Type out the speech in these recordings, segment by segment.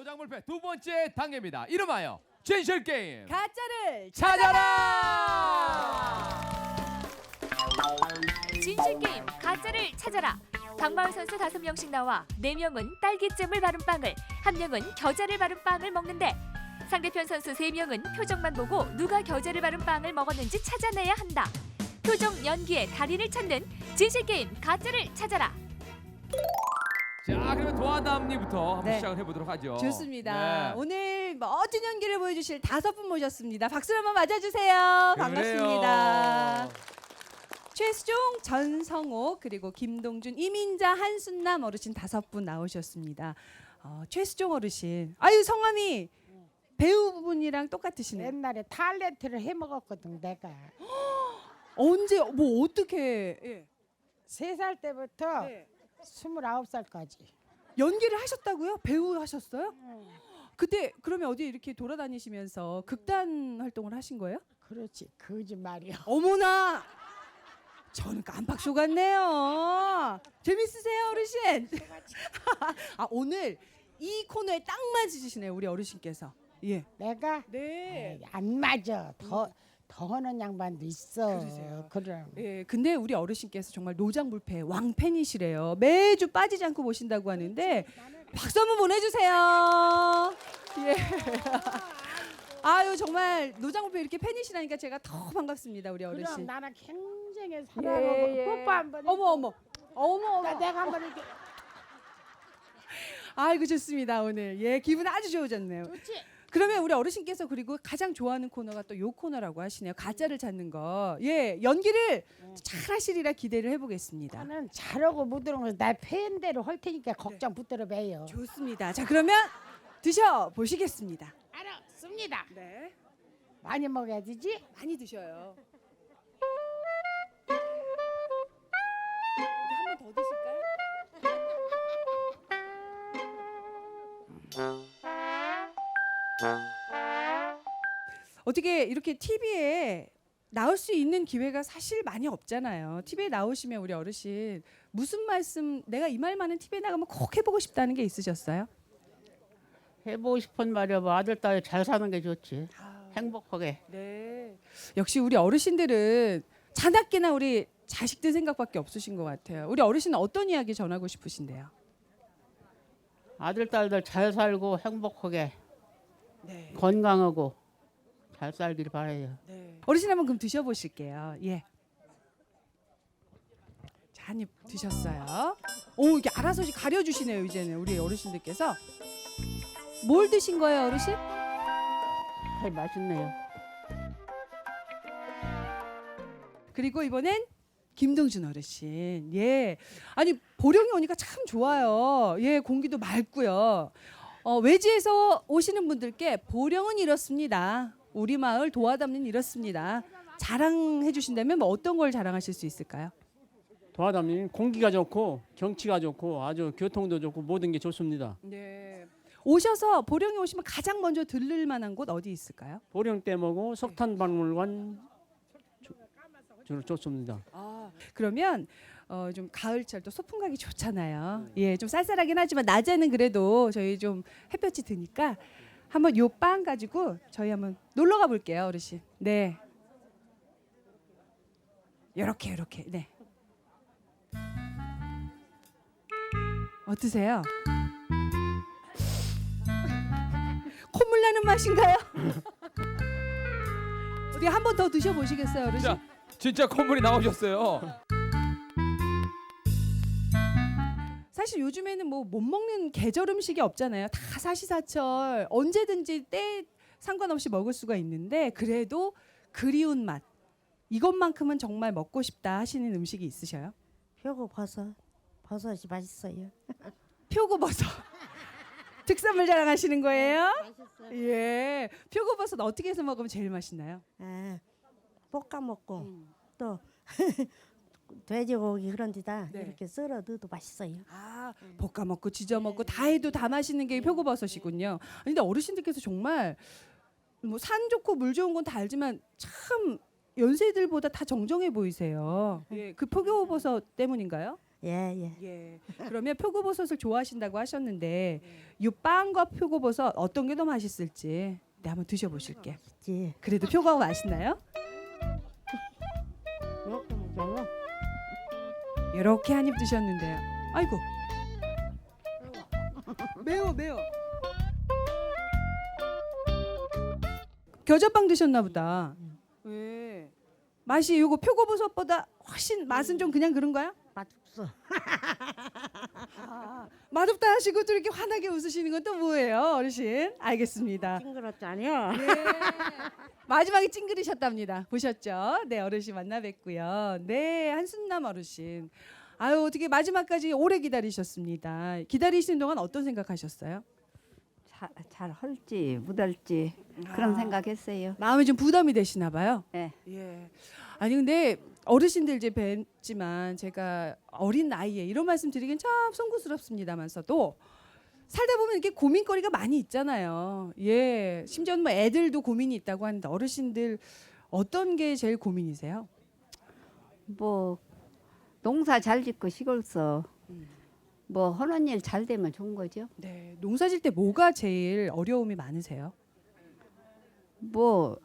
노장불패 두 번째 단계입니다. 이름하여 진실 게임 가짜를 찾아라. 진실 게임 가짜를 찾아라. 강마을 선수 다섯 명씩 나와 네 명은 딸기잼을 바른 빵을, 한 명은 겨자를 바른 빵을 먹는데 상대편 선수 세 명은 표정만 보고 누가 겨자를 바른 빵을 먹었는지 찾아내야 한다. 표정 연기의 달인을 찾는 진실 게임 가짜를 찾아라. 자, 그러면 도화담님부터 한번 네. 시작을 해보도록 하죠. 좋습니다. 네. 오늘 멋진 연기를 보여주실 다섯 분 모셨습니다. 박수로 한번 맞아주세요. 반갑습니다. 그래요. 최수종, 전성옥 그리고 김동준, 이민자, 한순남 어르신 다섯 분 나오셨습니다. 어, 최수종 어르신, 아유 성함이 배우분이랑 똑같으시네요. 옛날에 탤런트를 해 먹었거든 내가 언제 뭐 어떻게 예. 세 살 때부터 네. 스물아홉 살까지. 연기를 하셨다고요? 배우 하셨어요? 그때 그러면 어디 이렇게 돌아다니시면서 극단 활동을 하신 거예요? 그렇지. 거짓말이야 어머나! 저는 깜빡 속았네요. 재밌으세요 어르신? 아 오늘 이 코너에 딱 맞으시네요 우리 어르신께서. 예. 내가? 네. 에이, 안 맞아. 더 더 하는 양반도 있어 그러세요? 그럼 예, 근데 우리 어르신께서 정말 노장불패 왕팬이시래요. 매주 빠지지 않고 보신다고 하는데 박수 한번 보내주세요. 예. 아유 정말 노장불패 이렇게 팬이시라니까 제가 더 반갑습니다 우리 그럼 어르신. 나는 굉장히 사랑하고 예, 예. 뽀뽀 한번 어머 어머 어머 나 어머. 내가 한번 이렇게 아이고 좋습니다 오늘 예 기분 아주 좋으셨네요. 좋지 그러면 우리 어르신께서 그리고 가장 좋아하는 코너가 또 요 코너라고 하시네요. 가짜를 찾는 거. 예 연기를 잘 하시리라 기대를 해보겠습니다. 나는 잘하고 못하는 거나 팬대로 할 테니까 네. 걱정 붙들어 매요 좋습니다. 자 그러면 드셔 보시겠습니다. 알았습니다 네. 많이 먹어야 되지 많이 드셔요. 한 번 더 드실까요? 어떻게 이렇게 TV에 나올 수 있는 기회가 사실 많이 없잖아요. TV에 나오시면 우리 어르신 무슨 말씀 내가 이 말만은 TV에 나가면 꼭 해보고 싶다는 게 있으셨어요? 해보고 싶은 말이야. 뭐 아들 딸 잘 사는 게 좋지. 행복하게. 네. 역시 우리 어르신들은 자나깨나 우리 자식들 생각밖에 없으신 것 같아요. 우리 어르신은 어떤 이야기 전하고 싶으신데요? 아들 딸들 잘 살고 행복하게 네. 건강하고 잘 살길 바래요. 어르신 한번 그럼 드셔보실게요. 예. 자, 한입 드셨어요. 오, 이게 알아서 가려주시네요, 이제는 우리 어르신들께서. 뭘 드신 거예요, 어르신? 아이 맛있네요. 그리고 이번엔 김동준 어르신. 예. 아니, 보령에 오니까 참 좋아요. 예, 공기도 맑고요. 어, 외지에서 오시는 분들께 보령은 이렇습니다. 우리 마을 도화담는 이렇습니다. 자랑해 주신다면 뭐 어떤 걸 자랑하실 수 있을까요? 도화담님 공기가 좋고 경치가 좋고 아주 교통도 좋고 모든 게 좋습니다. 네. 오셔서 보령에 오시면 가장 먼저 들를 만한 곳 어디 있을까요? 보령 댐하고 석탄박물관 주- 주로 좋습니다. 아, 그러면 어, 좀 가을철 또 소풍 가기 좋잖아요. 예, 좀 쌀쌀하긴 하지만 낮에는 그래도 저희 좀 햇볕이 드니까 한번 요 빵 가지고 저희 한번 놀러 가 볼게요, 어르신. 네. 요렇게 요렇게. 네. 어떠세요? 콧물 나는 맛인가요? 어디 한번 더 드셔 보시겠어요, 어르신? 자, 진짜 콧물이 나오셨어요. 사실 요즘에는 뭐 못 먹는 계절 음식이 없잖아요. 다 사시사철 언제든지 때 상관없이 먹을 수가 있는데 그래도 그리운 맛 이것만큼은 정말 먹고 싶다 하시는 음식이 있으셔요? 표고 버섯 버섯이 맛있어요. 표고버섯 특산물 자랑하시는 거예요? 맛있어요. 예, 표고버섯 어떻게 해서 먹으면 제일 맛있나요? 아, 볶아 먹고 또 돼지고기 그런 데다 네. 이렇게 썰어 넣어도 맛있어요. 아, 볶아 먹고 지져 먹고 다 해도 다 맛있는 게 표고버섯이군요. 아니, 근데 어르신들께서 정말 뭐 산 좋고 물 좋은 건 다 알지만 참 연세들보다 다 정정해 보이세요. 예, 그 표고버섯 때문인가요? 예, 예. 예. 그러면 표고버섯을 좋아하신다고 하셨는데 이 빵과 표고버섯 어떤 게 더 맛있을지 네, 한번 드셔보실게. 지. 그래도 표고가 맛있나요? 이렇게 한 입 드셨는데요. 아이고. 매워 매워. 겨자빵 드셨나 보다. 왜? 맛이 요거 표고버섯보다 훨씬 맛은 좀 그냥 그런가요? 맛없어. 아, 맛없다 하시고 또 이렇게 환하게 웃으시는 건 또 뭐예요, 어르신? 알겠습니다. 징그럽잖아요. 네. 마지막에 찡그리셨답니다. 보셨죠? 네, 어르신 만나 뵙고요. 네, 한순남 어르신. 아유, 어떻게 마지막까지 오래 기다리셨습니다. 기다리시는 동안 어떤 생각하셨어요? 잘, 잘 할지 못 할지 그런 아. 생각했어요. 마음이 좀 부담이 되시나 봐요. 네. 예. 아니 근데 어르신들 이제 뵀지만 제가 어린 나이에 이런 말씀 드리긴 참 송구스럽습니다만서도 살다 보면 이렇게 고민거리가 많이 있잖아요. 예. 심지어는 뭐 애들도 고민이 있다고 하는데 어르신들 어떤 게 제일 고민이세요? 뭐 농사 잘 짓고 시골서 뭐 하는 일 잘 되면 좋은 거죠. 네. 농사 질 때 뭐가 제일 어려움이 많으세요? 뭐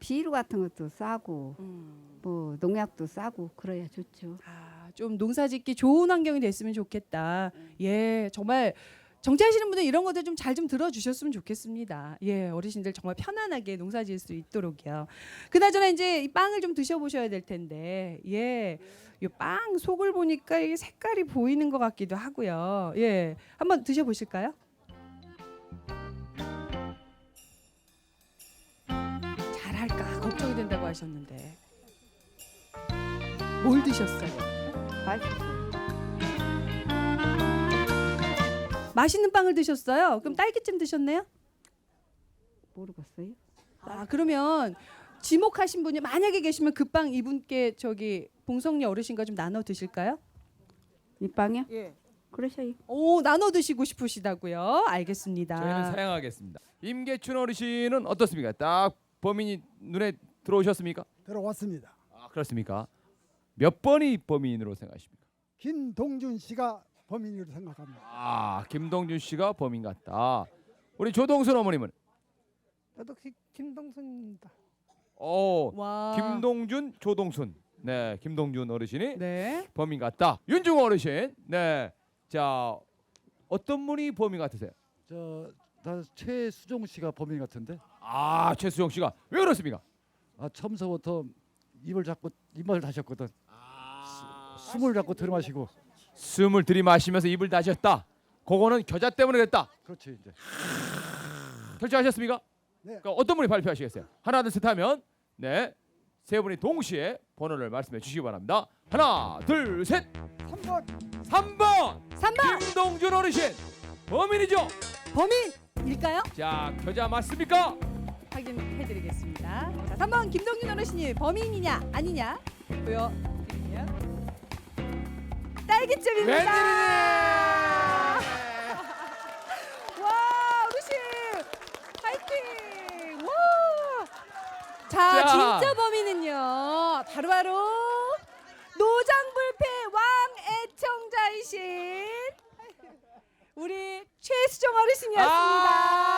비료 같은 것도 싸고 음. 뭐 농약도 싸고 그래야 좋죠. 아, 좀 농사 짓기 좋은 환경이 됐으면 좋겠다. 예, 정말 정치하시는 분들 이런 것들 좀 잘 좀 들어주셨으면 좋겠습니다. 예, 어르신들 정말 편안하게 농사 지을 수 있도록요. 그나저나 이제 이 빵을 좀 드셔보셔야 될 텐데, 예, 이 빵 속을 보니까 이게 색깔이 보이는 것 같기도 하고요. 예, 한번 드셔보실까요? 걱정이 된다고 하셨는데 뭘 드셨어요? 맛있어요. 맛있는 빵을 드셨어요? 그럼 딸기잼 드셨네요? 모르겠어요. 아 그러면 지목하신 분이 만약에 계시면 그 빵 이분께 저기 봉성리 어르신과 좀 나눠 드실까요? 이 빵이요? 예. 그러셔요. 오 나눠 드시고 싶으시다고요? 알겠습니다. 저희는 사양하겠습니다. 임계춘 어르신은 어떻습니까? 딱 범인이 눈에 들어오셨습니까? 들어왔습니다. 아 그렇습니까? 몇 번이 범인으로 생각하십니까? 김동준 씨가 범인으로 생각합니다. 아 김동준 씨가 범인 같다. 우리 조동순 어머님은 저도 기- 김동순입니다. 어 와. 김동준 조동순 네 김동준 어르신이 네. 범인 같다. 윤중 어르신 네 자 어떤 분이 범인 같으세요? 저, 나 최수종 씨가 범인 같은데. 아 최수영 씨가 왜 그렇습니까? 아, 처음서부터 입을 잡고 입을 다셨거든. 아. 숨을 잡고 들이마시고. 숨을 들이마시면서 입을 다셨다. 그거는 겨자 때문에 그랬다. 그렇지 이제. 결정하셨습니까? 네. 그러니까 어떤 분이 발표하시겠어요? 하나 둘셋 하면 네 세 분이 동시에 번호를 말씀해 주시기 바랍니다. 하나 둘 셋. 3번 3번 3번 김동준 어르신 범인이죠. 범인일까요? 자 겨자 맞습니까? 확인해드리겠습니다. 자 3번 김동준 어르신이 범인이냐 아니냐 보여드릴게요. 딸기잼입니다. 와 어르신 파이팅 와. 자, 자. 진짜 범인은요 바로바로 노장불패 왕 애청자이신 우리 최수정 어르신이었습니다. 아!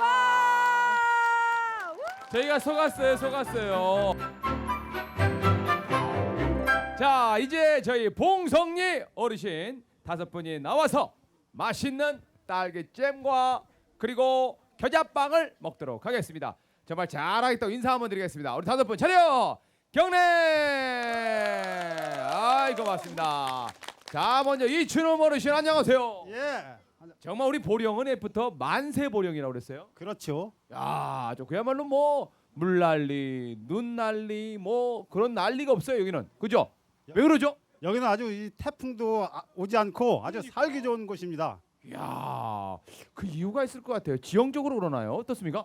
와. 우! 저희가 속았어요, 속았어요. 자, 이제 저희 봉성리 어르신 다섯 분이 나와서 맛있는 딸기잼과 그리고 겨자빵을 먹도록 하겠습니다. 정말 잘하겠다고 인사 한번 드리겠습니다. 우리 다섯 분 차려 경례. 아이 고맙습니다. 자, 먼저 이춘호 어르신 안녕하세요. 예, 정말 우리 보령은 애부터 만세 보령이라고 그랬어요. 그렇죠. 야, 저 그야말로 뭐 물난리, 눈난리, 뭐 그런 난리가 없어요 여기는, 그죠? 왜 그러죠? 여기는 아주 이 태풍도 아- 오지 않고 아주 살기 좋은 곳입니다. 야, 그 이유가 있을 것 같아요. 지형적으로 그러나요? 어떻습니까?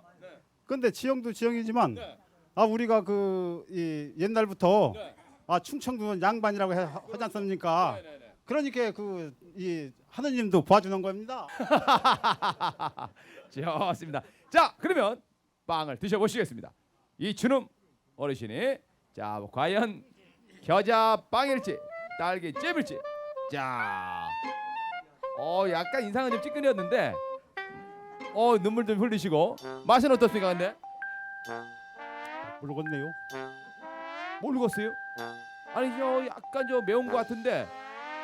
근데 지형도 지형이지만 아 우리가 그 이 옛날부터 아 충청도 양반이라고 해- 하지 않습니까? 그러니까 그 이 하느님도 도와주는 겁니다. 좋습니다. 자, 그러면 빵을 드셔보시겠습니다. 이 주름 어르신이 자, 과연 겨자 빵일지 딸기 잼일지. 자, 어 약간 인상은 좀 찌끈했는데, 어 눈물 좀 흘리시고 맛은 어떻습니까, 근데? 모르겠네요. 모르겠어요? 아니 저 약간 저 매운 것 같은데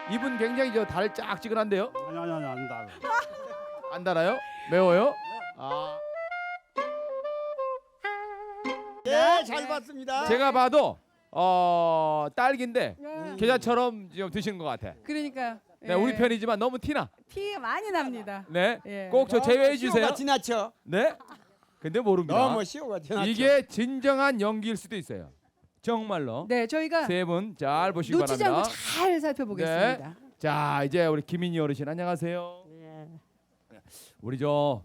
입은 굉장히 저 달 짝지근한데요? 아니 아니 아니 안 다. 안 달아요? 매워요? 아 네, 잘 봤습니다. 제가 봐도 어 딸기인데 네. 계좌처럼 좀 드시는 것 같아. 그러니까 네, 우리 편이지만 너무 티나. 티 많이 납니다. 네, 예. 꼭 저 제외해 주세요. 지나쳐. 네, 근데 모릅니다. 너무 시오가 지나쳐. 이게 진정한 연기일 수도 있어요. 정말로. 네, 저희가 세 분 잘 보시기 놓치지 않고 바랍니다. 잘 살펴보겠습니다. 자, 이제 우리 김인희 어르신 안녕하세요. 예. 우리 저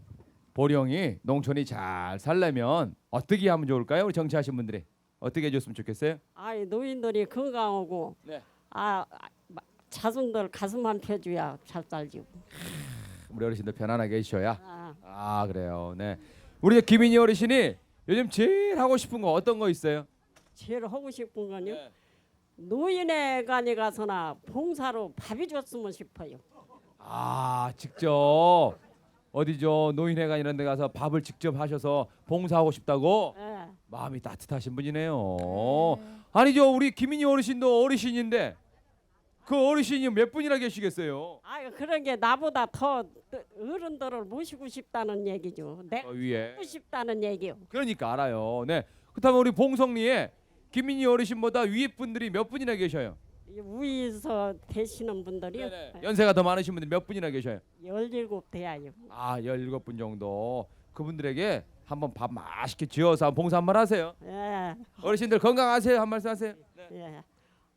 보령이 농촌이 잘 살려면 어떻게 하면 좋을까요? 우리 정치하신 분들이 어떻게 해줬으면 좋겠어요? 아이 노인들이 건강하고 네. 아 아, 마- 자손들 가슴만 펴줘야 잘 살지. 우리 어르신들 편안하게 해주셔야. 아, 아 그래요. 네. 우리 김인희 어르신이 요즘 제일 하고 싶은 거 어떤 거 있어요? 제일 하고 싶은 건요. 네. 노인회관에 가서나 봉사로 밥이 줬으면 싶어요. 아 직접 어디죠 노인회관 이런 데 가서 밥을 직접 하셔서 봉사하고 싶다고 예. 마음이 따뜻하신 분이네요. 아니죠 우리 김인희 어르신도 어르신인데 그 어르신이 몇 분이나 계시겠어요? 아 그런 게 나보다 더 어른들을 모시고 싶다는 얘기죠. 저 내가 위에 하고 싶다는 얘기요. 그러니까 알아요. 네 그렇다면 우리 봉성리에 김인희 어르신보다 위에 분들이 몇 분이나 계셔요? 이 위에서 되시는 분들이요. 연세가 더 많으신 분들 몇 분이나 계셔요? 열일곱 대야요. 아 17분 정도 그분들에게 한번 밥 맛있게 지어서 한번 봉사 한 번 하세요. 예. 어르신들 건강하세요 한 말씀 하세요. 예.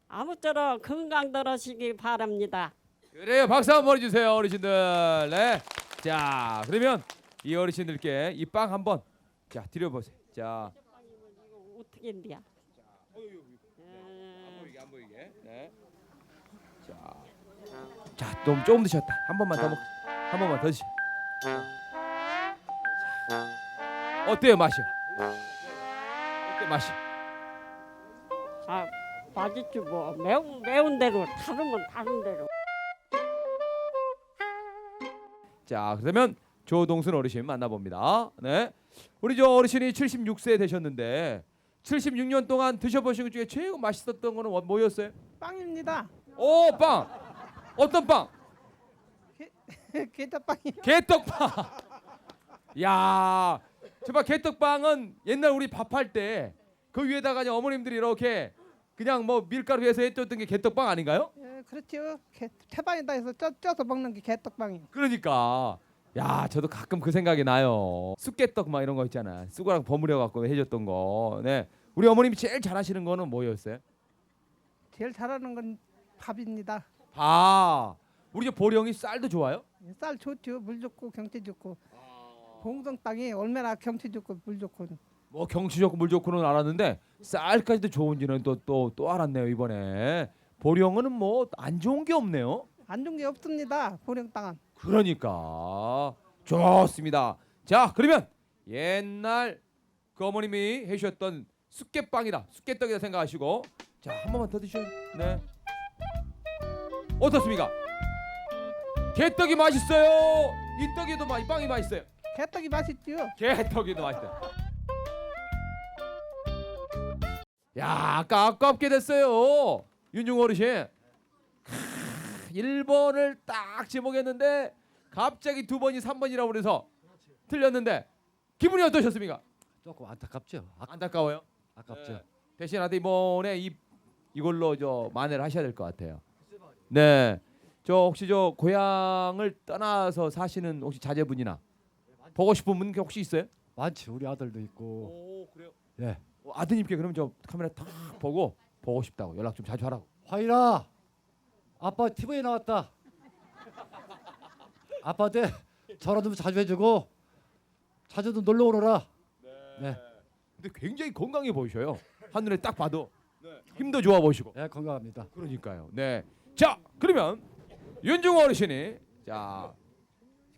아무쪼록 건강 들으시기 바랍니다. 그래요 박수 한번 보내주세요 어르신들. 네. 자 그러면 이 어르신들께 이 빵 한번 자 드려보세요. 자 어떻게 인디야? 예. 안 보이게. 네. 자, 자, 좀 조금 드셨다. 한 번만 더 먹. 한 번만 더 드시. 어때요 맛이? 어때 맛이? 아 맛있지 뭐 매운 매운 대로 다르면 다른 대로. 자, 그러면 조동순 어르신 만나봅니다. 네, 우리 저 어르신이 76세 되셨는데 76년 동안 드셔보신 것 중에 최고 맛있었던 거는 뭐- 뭐였어요? 빵입니다. 오, 빵. 어떤 빵? 게다빵이. 개떡빵. 야, 정말 개떡빵은 옛날 우리 밥할 때 그 위에다가 그냥 어머님들이 이렇게 그냥 뭐 밀가루 해서 해줬던 게 개떡빵 아닌가요? 예, 그렇죠. 게, 태반에다 해서 쪄, 쪄서 먹는 게 게떡빵이. 그러니까 야, 저도 가끔 그 생각이 나요. 쑥개떡 막 이런 거 있잖아. 쑥이랑 버무려 갖고 해줬던 거. 네, 우리 어머님이 제일 잘하시는 거는 뭐였어요? 제일 잘하는 건 밥입니다. 아, 우리 저 보령이 쌀도 좋아요? 예, 쌀 좋죠. 물 좋고 경치 좋고. 봉성 땅이 얼마나 경치 좋고 물 좋고. 뭐 경치 좋고 물 좋고는 알았는데 쌀까지도 좋은지는 또 또 또 알았네요 이번에 보령은 뭐 안 좋은 게 없네요. 안 좋은 게 없습니다. 보령 땅은. 그러니까 좋습니다. 자 그러면 옛날 그 어머님이 해주셨던 쑥개빵이다 쑥개떡이다 생각하시고 자 한 번만 더 드셔요. 네 어떻습니까? 개떡이 맛있어요. 이 떡이도 맛, 이 빵이 맛있어요. 게떡이 맛있죠. 개떡이도 맛있다. 야, 아까 아깝게 됐어요. 윤중 어르신. 크, 1번을 딱 지목했는데 갑자기 두 번이 3번이라고 그래서 틀렸는데 기분이 어떠셨습니까? 조금 안타깝죠. 아, 안타까워요. 아깝죠. 네. 대신 하여튼 이번에 이 이걸로 저 만회를 하셔야 될 것 같아요. 네. 저 혹시 저 고향을 떠나서 사시는 혹시 자제분이나 보고 싶은 분 혹시 있어요? 많지 우리 아들도 있고. 오 그래요? 예. 어, 아드님께 그럼 저 카메라 탁 보고 보고 싶다고 연락 좀 자주 하라고. 화이라. 아빠 TV에 나왔다. 아빠한테 전화 좀 자주 해주고 자주 좀 놀러 오너라. 네. 근데 굉장히 건강해 보이셔요. 한눈에 딱 봐도 힘도 좋아 보이시고. 네 건강합니다. 그러니까요. 네. 자 그러면 윤중 어르신이 자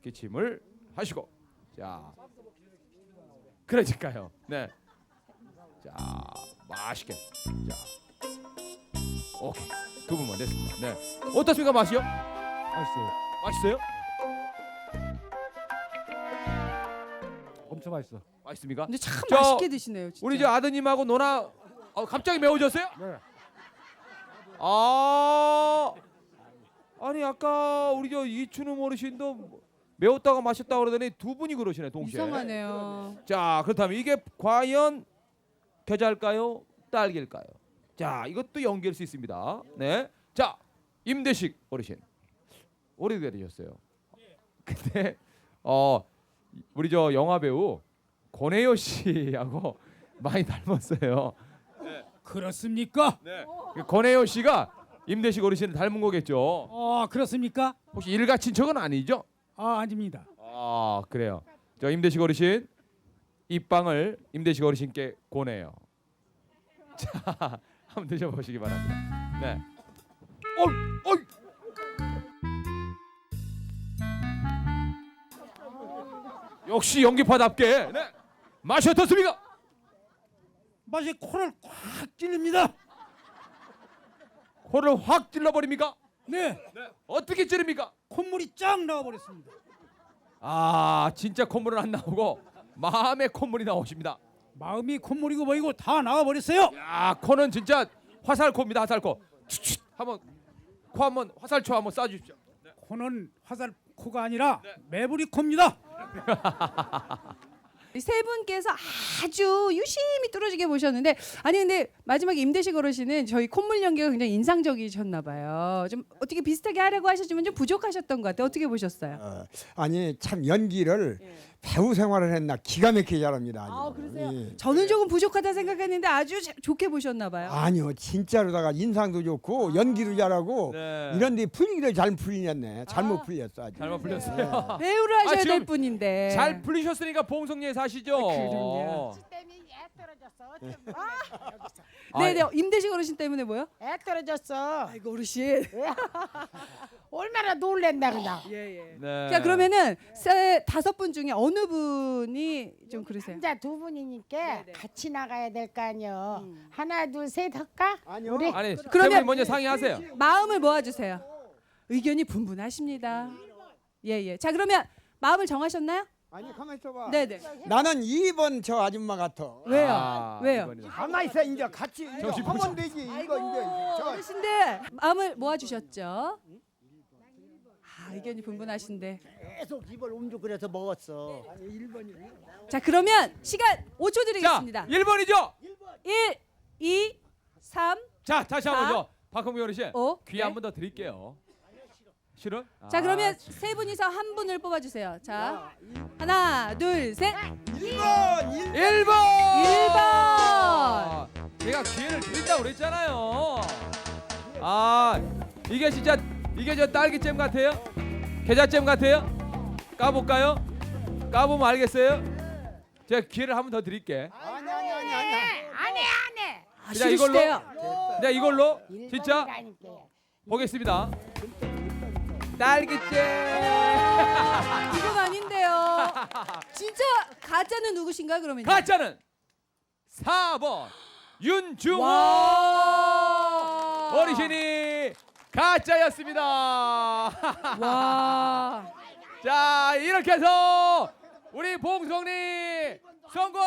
기침을 하시고 자 그러니까요. 네. 자 맛있게 자 오케이 두 분만 됐습니다. 네 어떻습니까 맛이요? 맛있어요. 맛있어요? 엄청 맛있어. 맛있습니까? 근데 참 저, 맛있게 드시네요. 진짜. 우리 저 아드님하고 노나 어, 갑자기 매워졌어요? 네. 아 아니 아까 우리 저 이춘우 어르신도 매웠다가 맛있다 그러더니 두 분이 그러시네 동시에. 이상하네요. 자 그렇다면 이게 과연 겨자일까요? 딸기일까요? 자 이것도 연기할 수 있습니다. 네. 자 임대식 어르신 오래되셨어요. 근데 어 우리 저 영화 배우 권혜요 씨하고 많이 닮았어요. 그렇습니까? 그 권혜요 씨가 임대식 어르신을 닮은 거겠죠. 어 그렇습니까? 혹시 일가 친척은 아니죠? 아 아닙니다. 아 그래요. 저 임대식 어르신 이 빵을 임대식 어르신께 권해요. 자 한번 드셔보시기 바랍니다. 네. 어이 어이. 역시 연기파답게 네. 맛이 어떻습니까? 맛이 코를 꽉 찔립니다. 코를 확 찔러버립니까? 네, 어떻게 찌릅니까? 콧물이 쫙 나와버렸습니다. 아 진짜 콧물은 안 나오고 마음의 콧물이 나오십니다. 마음이 콧물이고 뭐이고 다 나와버렸어요. 야 코는 진짜 화살코입니다 화살코 추추 한번 코 한번 화살초 한번 쏴주십시오 코는 화살 코가 아니라 매부리 코입니다. 이 세 분께서 아주 유심히 뚫어지게 보셨는데 아니 근데 마지막에 임대식 어르신은 저희 콧물 연기가 굉장히 인상적이셨나 봐요. 좀 어떻게 비슷하게 하려고 하셨지만 좀 부족하셨던 것 같아요. 어떻게 보셨어요? 어, 아니 참 연기를 배우 생활을 했나 기가 막히게 잘합니다. 아주. 아, 그러세요? 예. 저는 조금 부족하다 생각했는데 아주 자- 좋게 보셨나 봐요. 아니요 진짜로다가 인상도 좋고 연기도 잘하고 네. 이런데 풀리기를 잘 풀리겠네. 잘못 아. 풀렸어 아주. 잘못 풀렸어요 배우를 하셔야 아, 지금 될 분인데. 잘 풀리셨으니까 봉성리에 사시죠 그럼요. 때문에 애 떨어졌어. 아, 네네 임대식 어르신 때문에 뭐요? 애 떨어졌어. 아이고 어르신. 얼마나 놀랬나 그냥. 예 예. 네. 자 그러면은 세 다섯 분 중에 어느 분이 좀 그러세요? 혼자 두 분이니까 네네. 같이 나가야 될 거 아니여. 음. 하나 둘 셋 할까? 아니요. 우리 아니 그러면- 그러면 먼저 상의하세요 마음을 모아 주세요. 의견이 분분하십니다. 예 예. 자 그러면 마음을 정하셨나요? 아니 가만 있어봐. 네네. 나는 2번 저 아줌마 같아. 왜요? 아, 왜요? 가만 있어 이제 같이 정신 하면 되지 이거 이제 저 어르신들 마음을 모아주셨죠? 아 의견이 분분하신데. 계속 입을 그래서 먹었어. 자 그러면 시간 5초 자 드리겠습니다. 1번이죠 1, 2, 3, 자 다시 한번 사, 저 박홍미 어르신 5. 귀 한 번 더 드릴게요 싫어? 자 아, 그러면 세 분이서 한 분을 뽑아주세요. 자 하나, 둘, 셋. 1번 1번 1번. 제가 기회를 드린다고 그랬잖아요 아 이게 진짜 이게 저 딸기잼 같아요? 계자잼 같아요? 까볼까요? 까보면 알겠어요? 제가 기회를 한 번 더 드릴게 아니 아니 아니 아니. 아, 그냥 이걸로? 싫으시대요. 네 이걸로 진짜. 보겠습니다 딸기잼 이건 아닌데요. 진짜 가짜는 누구신가 그러면? 가짜는 4번 윤중호 와. 어르신이 가짜였습니다 와. 자 이렇게 해서 우리 봉성리 성공